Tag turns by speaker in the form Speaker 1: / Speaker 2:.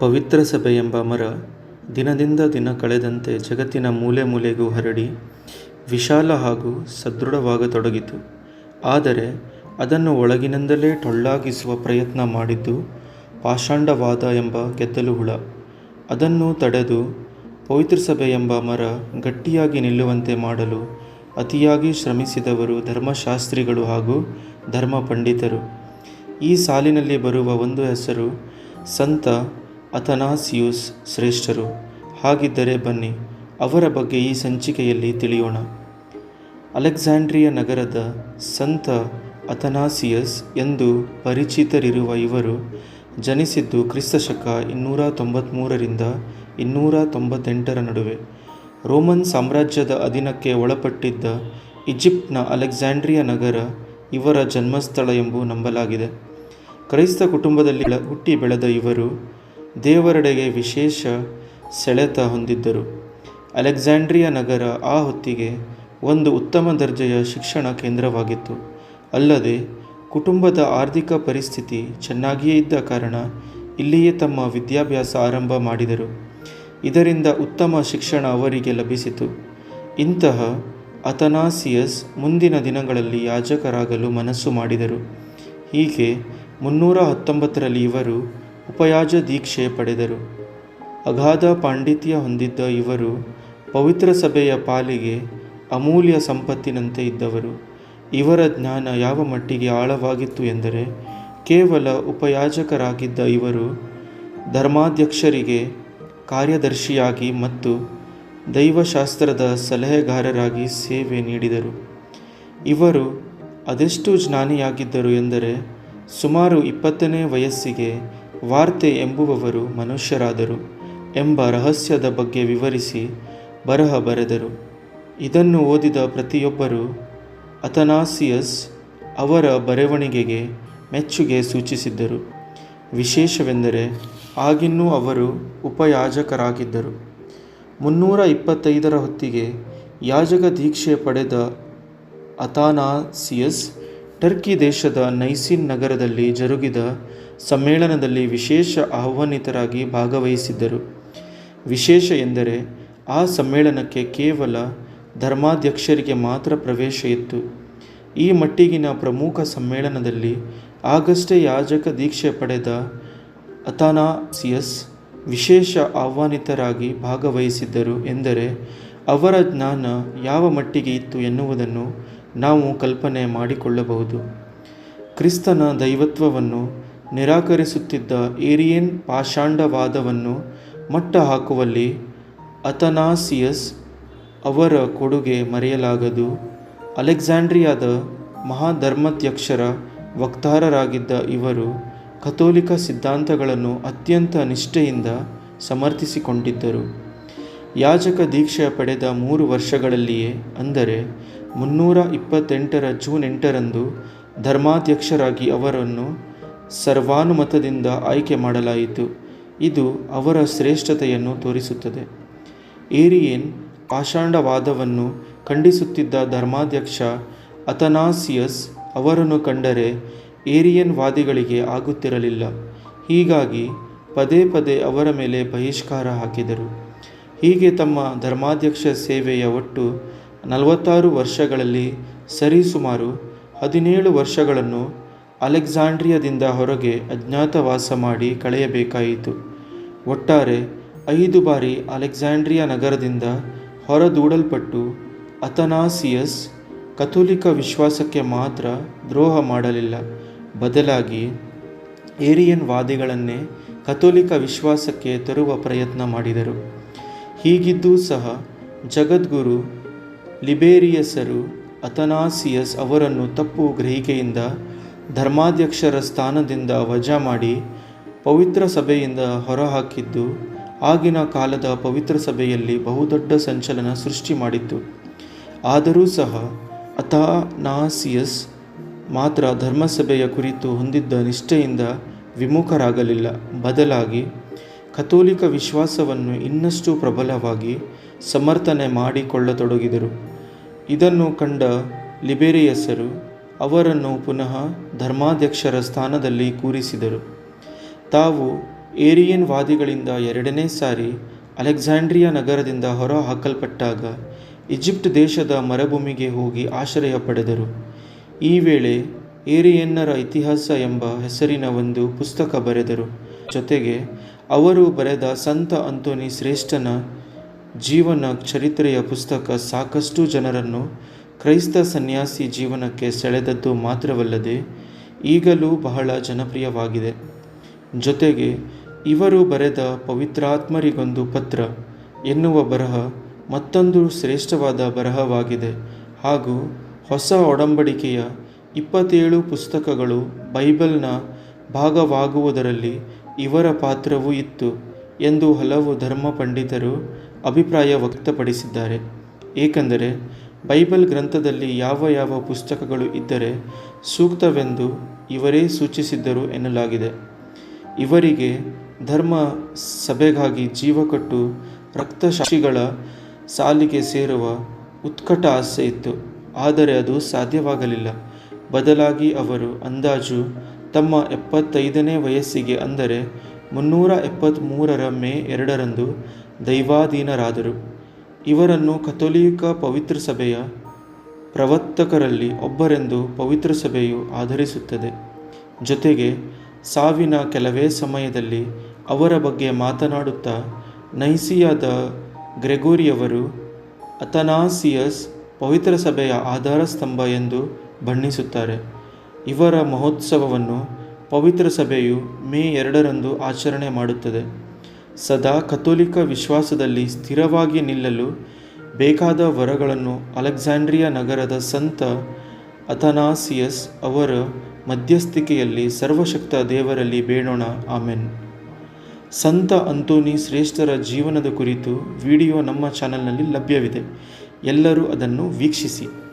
Speaker 1: ಪವಿತ್ರ ಸಭೆ ಎಂಬ ಮರ ದಿನದಿಂದ ದಿನ ಕಳೆದಂತೆ ಜಗತ್ತಿನ ಮೂಲೆ ಮೂಲೆಗೂ ಹರಡಿ ವಿಶಾಲ ಹಾಗೂ ಸದೃಢವಾಗತೊಡಗಿತು. ಆದರೆ ಅದನ್ನು ಒಳಗಿನಿಂದಲೇ ಟೊಳ್ಳಾಗಿಸುವ ಪ್ರಯತ್ನ ಮಾಡಿದ್ದು ಪಾಷಾಂಡವಾದ ಎಂಬ ಗೆದ್ದಲು ಹುಳ. ಅದನ್ನು ತಡೆದು ಪವಿತ್ರ ಸಭೆ ಎಂಬ ಮರ ಗಟ್ಟಿಯಾಗಿ ನಿಲ್ಲುವಂತೆ ಮಾಡಲು ಅತಿಯಾಗಿ ಶ್ರಮಿಸಿದವರು ಧರ್ಮಶಾಸ್ತ್ರಿಗಳು ಹಾಗೂ ಧರ್ಮ ಪಂಡಿತರು ಈ ಸಾಲಿನಲ್ಲಿ ಬರುವ ಒಂದು ಹೆಸರು, ಸಂತ ಅಥನಾಸಿಯುಸ್ ಶ್ರೇಷ್ಠರು. ಹಾಗಿದ್ದರೆ ಬನ್ನಿ, ಅವರ ಬಗ್ಗೆ ಈ ಸಂಚಿಕೆಯಲ್ಲಿ ತಿಳಿಯೋಣ. ಅಲೆಕ್ಸಾಂಡ್ರಿಯ ನಗರದ ಸಂತ ಅಥನಾಸಿಯಸ್ ಎಂದು ಪರಿಚಿತರಿರುವ ಇವರು ಜನಿಸಿದ್ದು ಕ್ರಿಸ್ತಶಕ ಇನ್ನೂರ ತೊಂಬತ್ತ್ಮೂರರಿಂದ ಇನ್ನೂರ ತೊಂಬತ್ತೆಂಟರ ನಡುವೆ. ರೋಮನ್ ಸಾಮ್ರಾಜ್ಯದ ಅಧೀನಕ್ಕೆ ಒಳಪಟ್ಟಿದ್ದ ಈಜಿಪ್ಟ್ನ ಅಲೆಕ್ಸಾಂಡ್ರಿಯ ನಗರ ಇವರ ಜನ್ಮಸ್ಥಳ ಎಂಬು ನಂಬಲಾಗಿದೆ. ಕ್ರೈಸ್ತ ಕುಟುಂಬದಲ್ಲಿ ಹುಟ್ಟಿ ಬೆಳೆದ ಇವರು ದೇವರೆಡೆಗೆ ವಿಶೇಷ ಸೆಳೆತ ಹೊಂದಿದ್ದರು. ಅಲೆಕ್ಸಾಂಡ್ರಿಯಾ ನಗರ ಆ ಹೊತ್ತಿಗೆ ಒಂದು ಉತ್ತಮ ದರ್ಜೆಯ ಶಿಕ್ಷಣ ಕೇಂದ್ರವಾಗಿತ್ತು. ಅಲ್ಲದೆ, ಕುಟುಂಬದ ಆರ್ಥಿಕ ಪರಿಸ್ಥಿತಿ ಚೆನ್ನಾಗಿಯೇ ಇದ್ದ ಕಾರಣ ಇಲ್ಲಿಯೇ ತಮ್ಮ ವಿದ್ಯಾಭ್ಯಾಸ ಆರಂಭ ಮಾಡಿದರು. ಇದರಿಂದ ಉತ್ತಮ ಶಿಕ್ಷಣ ಅವರಿಗೆ ಲಭಿಸಿತು. ಇಂತಹ ಅಥನಾಸಿಯಸ್ ಮುಂದಿನ ದಿನಗಳಲ್ಲಿ ಯಾಜಕರಾಗಲು ಮನಸ್ಸು ಮಾಡಿದರು. ಹೀಗೆ ಮುನ್ನೂರ ಹತ್ತೊಂಬತ್ತರಲ್ಲಿ ಇವರು ಉಪಯಾಜ ದೀಕ್ಷೆ ಪಡೆದರು. ಅಗಾಧ ಪಾಂಡಿತ್ಯ ಹೊಂದಿದ್ದ ಇವರು ಪವಿತ್ರ ಸಭೆಯ ಪಾಲಿಗೆ ಅಮೂಲ್ಯ ಸಂಪತ್ತಿನಂತೆ ಇದ್ದವರು. ಇವರ ಜ್ಞಾನ ಯಾವ ಮಟ್ಟಿಗೆ ಆಳವಾಗಿತ್ತು ಎಂದರೆ, ಕೇವಲ ಉಪಯಾಜಕರಾಗಿದ್ದ ಇವರು ಧರ್ಮಾಧ್ಯಕ್ಷರಿಗೆ ಕಾರ್ಯದರ್ಶಿಯಾಗಿ ಮತ್ತು ದೈವಶಾಸ್ತ್ರದ ಸಲಹೆಗಾರರಾಗಿ ಸೇವೆ ನೀಡಿದರು. ಇವರು ಅದೆಷ್ಟು ಜ್ಞಾನಿಯಾಗಿದ್ದರು ಎಂದರೆ, ಸುಮಾರು ಇಪ್ಪತ್ತನೇ ವಯಸ್ಸಿಗೆ ವಾರ್ತೆ ಎಂಬುವವರು ಮನುಷ್ಯರಾದರು ಎಂಬ ರಹಸ್ಯದ ಬಗ್ಗೆ ವಿವರಿಸಿ ಬರಹ ಬರೆದರು. ಇದನ್ನು ಓದಿದ ಪ್ರತಿಯೊಬ್ಬರು ಅಥನಾಸಿಯಸ್ ಅವರ ಬರವಣಿಗೆಗೆ ಮೆಚ್ಚುಗೆ ಸೂಚಿಸಿದ್ದರು. ವಿಶೇಷವೆಂದರೆ ಆಗಿನ್ನೂ ಅವರು ಉಪಯಾಜಕರಾಗಿದ್ದರು. ಮುನ್ನೂರ ಇಪ್ಪತ್ತೈದರ ಹೊತ್ತಿಗೆ ಯಾಜಕ ದೀಕ್ಷೆ ಪಡೆದ ಅಥಾನಾಸಿಯಸ್ ಟರ್ಕಿ ದೇಶದ ನೈಸಿನ್ ನಗರದಲ್ಲಿ ಜರುಗಿದ ಸಮ್ಮೇಳನದಲ್ಲಿ ವಿಶೇಷ ಆಹ್ವಾನಿತರಾಗಿ ಭಾಗವಹಿಸಿದ್ದರು. ವಿಶೇಷ ಎಂದರೆ ಆ ಸಮ್ಮೇಳನಕ್ಕೆ ಕೇವಲ ಧರ್ಮಾಧ್ಯಕ್ಷರಿಗೆ ಮಾತ್ರ ಪ್ರವೇಶ ಇತ್ತು. ಈ ಮಟ್ಟಿಗಿನ ಪ್ರಮುಖ ಸಮ್ಮೇಳನದಲ್ಲಿ ಆಗಷ್ಟೇ ಯಾಜಕ ದೀಕ್ಷೆ ಪಡೆದ ಅಥಾನಾಸಿಯಸ್ ವಿಶೇಷ ಆಹ್ವಾನಿತರಾಗಿ ಭಾಗವಹಿಸಿದ್ದರು ಎಂದರೆ ಅವರ ಜ್ಞಾನ ಯಾವ ಮಟ್ಟಿಗೆ ಇತ್ತು ಎನ್ನುವುದನ್ನು ನಾವು ಕಲ್ಪನೆ ಮಾಡಿಕೊಳ್ಳಬಹುದು. ಕ್ರಿಸ್ತನ ದೈವತ್ವವನ್ನು ನಿರಾಕರಿಸುತ್ತಿದ್ದ ಏರಿಯನ್ ಪಾಷಾಂಡವಾದವನ್ನು ಮಟ್ಟಹಾಕುವಲ್ಲಿ ಅಥನಾಸಿಯಸ್ ಅವರ ಕೊಡುಗೆ ಮರೆಯಲಾಗದು. ಅಲೆಕ್ಸಾಂಡ್ರಿಯಾದ ಮಹಾಧರ್ಮಾಧ್ಯಕ್ಷರ ವಕ್ತಾರರಾಗಿದ್ದ ಇವರು ಕಥೋಲಿಕ ಸಿದ್ಧಾಂತಗಳನ್ನು ಅತ್ಯಂತ ನಿಷ್ಠೆಯಿಂದ ಸಮರ್ಥಿಸಿಕೊಂಡಿದ್ದರು. ಯಾಜಕ ದೀಕ್ಷೆ ಪಡೆದ ಮೂರು ವರ್ಷಗಳಲ್ಲಿಯೇ, ಅಂದರೆ ಮುನ್ನೂರ ಇಪ್ಪತ್ತೆಂಟರ ಜೂನ್ ಎಂಟರಂದು ಧರ್ಮಾಧ್ಯಕ್ಷರಾಗಿ ಅವರನ್ನು ಸರ್ವಾನುಮತದಿಂದ ಆಯ್ಕೆ ಮಾಡಲಾಯಿತು. ಇದು ಅವರ ಶ್ರೇಷ್ಠತೆಯನ್ನು ತೋರಿಸುತ್ತದೆ. ಏರಿಯನ್ ಪಾಷಾಂಡವಾದವನ್ನು ಖಂಡಿಸುತ್ತಿದ್ದ ಧರ್ಮಾಧ್ಯಕ್ಷ ಅಥನಾಸಿಯಸ್ ಅವರನ್ನು ಕಂಡರೆ ಏರಿಯನ್ ವಾದಿಗಳಿಗೆ ಆಗುತ್ತಿರಲಿಲ್ಲ. ಹೀಗಾಗಿ ಪದೇ ಪದೇ ಅವರ ಮೇಲೆ ಬಹಿಷ್ಕಾರ ಹಾಕಿದರು. ಹೀಗೆ ತಮ್ಮ ಧರ್ಮಾಧ್ಯಕ್ಷ ಸೇವೆಯ ಒಟ್ಟು ನಲವತ್ತಾರು ವರ್ಷಗಳಲ್ಲಿ ಸರಿಸುಮಾರು ಹದಿನೇಳು ವರ್ಷಗಳನ್ನು ಅಲೆಕ್ಸಾಂಡ್ರಿಯಾದಿಂದ ಹೊರಗೆ ಅಜ್ಞಾತವಾಸ ಮಾಡಿ ಕಳೆಯಬೇಕಾಯಿತು. ಒಟ್ಟಾರೆ ಐದು ಬಾರಿ ಅಲೆಕ್ಸಾಂಡ್ರಿಯಾ ನಗರದಿಂದ ಹೊರದೂಡಲ್ಪಟ್ಟು ಅಥನಾಸಿಯಸ್ ಕಥೋಲಿಕ ವಿಶ್ವಾಸಕ್ಕೆ ಮಾತ್ರ ದ್ರೋಹ ಮಾಡಲಿಲ್ಲ. ಬದಲಾಗಿ ಏರಿಯನ್ ವಾದಿಗಳನ್ನೇ ಕಥೋಲಿಕ ವಿಶ್ವಾಸಕ್ಕೆ ತರುವ ಪ್ರಯತ್ನ ಮಾಡಿದರು. ಹೀಗಿದ್ದೂ ಸಹ ಜಗದ್ಗುರು ಲಿಬೇರಿಯಸರು ಅಥನಾಸಿಯಸ್ ಅವರನ್ನು ತಪ್ಪು ಗ್ರಹಿಕೆಯಿಂದ ಧರ್ಮಾಧ್ಯಕ್ಷರ ಸ್ಥಾನದಿಂದ ವಜಾ ಮಾಡಿ ಪವಿತ್ರ ಸಭೆಯಿಂದ ಹೊರಹಾಕಿದ್ದು, ಆಗಿನ ಕಾಲದ ಪವಿತ್ರ ಸಭೆಯಲ್ಲಿ ಬಹುದೊಡ್ಡ ಸಂಚಲನ ಸೃಷ್ಟಿ ಮಾಡಿತ್ತು. ಆದರೂ ಸಹ ಅಥಾನಾಸಿಯಸ್ ಮಾತ್ರ ಧರ್ಮಸಭೆಯ ಕುರಿತು ಹೊಂದಿದ್ದ ನಿಷ್ಠೆಯಿಂದ ವಿಮುಖರಾಗಲಿಲ್ಲ. ಬದಲಾಗಿ ಕಥೋಲಿಕ ವಿಶ್ವಾಸವನ್ನು ಇನ್ನಷ್ಟು ಪ್ರಬಲವಾಗಿ ಸಮರ್ಥನೆ ಮಾಡಿಕೊಳ್ಳತೊಡಗಿದರು. ಇದನ್ನು ಕಂಡ ಲಿಬೇರಿಯಸರು ಅವರನ್ನು ಪುನಃ ಧರ್ಮಾಧ್ಯಕ್ಷರ ಸ್ಥಾನದಲ್ಲಿ ಕೂರಿಸಿದರು. ತಾವು ಏರಿಯನ್ ವಾದಿಗಳಿಂದ ಎರಡನೇ ಸಾರಿ ಅಲೆಕ್ಸಾಂಡ್ರಿಯಾ ನಗರದಿಂದ ಹೊರ ಹಾಕಲ್ಪಟ್ಟಾಗ ಈಜಿಪ್ಟ್ ದೇಶದ ಮರುಭೂಮಿಗೆ ಹೋಗಿ ಆಶ್ರಯ ಪಡೆದರು. ಈ ವೇಳೆ ಏರಿಯನ್ನರ ಇತಿಹಾಸ ಎಂಬ ಹೆಸರಿನ ಒಂದು ಪುಸ್ತಕ ಬರೆದರು. ಜೊತೆಗೆ ಅವರು ಬರೆದ ಸಂತ ಅಂತೋನಿ ಶ್ರೇಷ್ಠನ ಜೀವನ ಚರಿತ್ರೆಯ ಪುಸ್ತಕ ಸಾಕಷ್ಟು ಜನರನ್ನು ಕ್ರೈಸ್ತ ಸನ್ಯಾಸಿ ಜೀವನಕ್ಕೆ ಸೆಳೆದದ್ದು ಮಾತ್ರವಲ್ಲದೆ ಈಗಲೂ ಬಹಳ ಜನಪ್ರಿಯವಾಗಿದೆ. ಜೊತೆಗೆ ಇವರು ಬರೆದ ಪವಿತ್ರಾತ್ಮರಿಗೊಂದು ಪತ್ರ ಎನ್ನುವ ಬರಹ ಮತ್ತೊಂದು ಶ್ರೇಷ್ಠವಾದ ಬರಹವಾಗಿದೆ ಹಾಗೂ ಹೊಸ ಒಡಂಬಡಿಕೆಯ ಇಪ್ಪತ್ತೇಳು ಪುಸ್ತಕಗಳು ಬೈಬಲ್ನ ಭಾಗವಾಗುವುದರಲ್ಲಿ ಇವರ ಪಾತ್ರವೂ ಇತ್ತು ಎಂದು ಹಲವು ಧರ್ಮ ಪಂಡಿತರು ಅಭಿಪ್ರಾಯ ವ್ಯಕ್ತಪಡಿಸಿದ್ದಾರೆ. ಏಕೆಂದರೆ ಬೈಬಲ್ ಗ್ರಂಥದಲ್ಲಿ ಯಾವ ಯಾವ ಪುಸ್ತಕಗಳು ಇದ್ದರೆ ಸೂಕ್ತವೆಂದು ಇವರೇ ಸೂಚಿಸಿದ್ದರು ಎನ್ನಲಾಗಿದೆ. ಇವರಿಗೆ ಧರ್ಮ ಸಭೆಗಾಗಿ ಜೀವಕಟ್ಟು ರಕ್ತಸಾಕ್ಷಿಗಳ ಸಾಲಿಗೆ ಸೇರುವ ಉತ್ಕಟ ಆಸೆ ಇತ್ತು. ಆದರೆ ಅದು ಸಾಧ್ಯವಾಗಲಿಲ್ಲ. ಬದಲಾಗಿ ಅವರು ಅಂದಾಜು ತಮ್ಮ ಎಪ್ಪತ್ತೈದನೇ ವಯಸ್ಸಿಗೆ ಅಂದರೆ ಮುನ್ನೂರ ಎಪ್ಪತ್ತ್ಮೂರರ ಮೇ ಎರಡರಂದು ದೈವಾಧೀನರಾದರು. ಇವರನ್ನು ಕಥೋಲಿಕ ಪವಿತ್ರ ಸಭೆಯ ಪ್ರವರ್ತಕರಲ್ಲಿ ಒಬ್ಬರೆಂದು ಪವಿತ್ರ ಸಭೆಯು ಆಧರಿಸುತ್ತದೆ. ಜೊತೆಗೆ ಸಾವಿನ ಕೆಲವೇ ಸಮಯದಲ್ಲಿ ಅವರ ಬಗ್ಗೆ ಮಾತನಾಡುತ್ತಾ ನೈಸಿಯಾದ ಗ್ರೆಗೋರಿಯವರು ಅಥನಾಸಿಯಸ್ ಪವಿತ್ರ ಸಭೆಯ ಆಧಾರ ಸ್ತಂಭ ಎಂದು ಬಣ್ಣಿಸುತ್ತಾರೆ. ಇವರ ಮಹೋತ್ಸವವನ್ನು ಪವಿತ್ರ ಸಭೆಯು ಮೇ ಎರಡರಂದು ಆಚರಣೆ ಮಾಡುತ್ತದೆ. ಸದಾ ಕಥೋಲಿಕ ವಿಶ್ವಾಸದಲ್ಲಿ ಸ್ಥಿರವಾಗಿ ನಿಲ್ಲಲು ಬೇಕಾದ ವರಗಳನ್ನು ಅಲೆಕ್ಸಾಂಡ್ರಿಯಾ ನಗರದ ಸಂತ ಅಥನಾಸಿಯಸ್ ಅವರ ಮಧ್ಯಸ್ಥಿಕೆಯಲ್ಲಿ ಸರ್ವಶಕ್ತ ದೇವರಲ್ಲಿ ಬೇಡೋಣ, ಆಮೆನ್. ಸಂತ ಅಂತೋನಿ ಶ್ರೇಷ್ಠರ ಜೀವನದ ಕುರಿತು ವಿಡಿಯೋ ನಮ್ಮ ಚಾನಲ್ನಲ್ಲಿ ಲಭ್ಯವಿದೆ. ಎಲ್ಲರೂ ಅದನ್ನು ವೀಕ್ಷಿಸಿ.